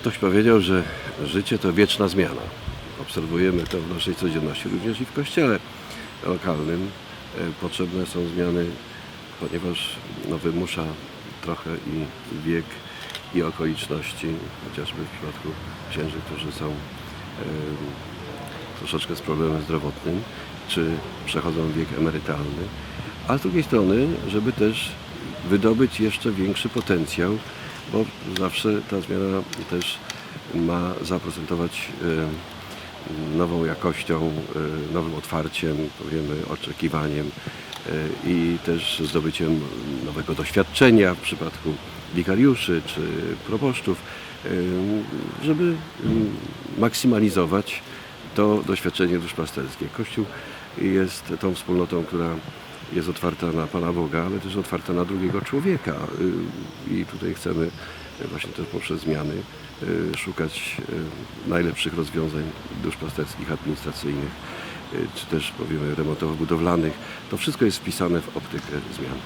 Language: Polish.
Ktoś powiedział, że życie to wieczna zmiana. Obserwujemy to w naszej codzienności, również i w kościele lokalnym. E, Potrzebne są zmiany, ponieważ no, wymusza trochę i wiek, i okoliczności, chociażby w przypadku księży, którzy są e, troszeczkę z problemem zdrowotnym, czy przechodzą wiek emerytalny, a z drugiej strony, żeby też wydobyć jeszcze większy potencjał, bo zawsze ta zmiana też ma zaprezentować e, nową jakością, e, nowym otwarciem, powiemy, oczekiwaniem e, i też zdobyciem nowego doświadczenia w przypadku wikariuszy czy proboszczów, żeby maksymalizować to doświadczenie duszpasterskie. Kościół jest tą wspólnotą, która jest otwarta na Pana Boga, ale też otwarta na drugiego człowieka. Y, I tutaj chcemy właśnie też poprzez zmiany y, szukać y, najlepszych rozwiązań duszpasterskich, administracyjnych, czy też powiemy remontowo-budowlanych. To wszystko jest wpisane w optykę zmian.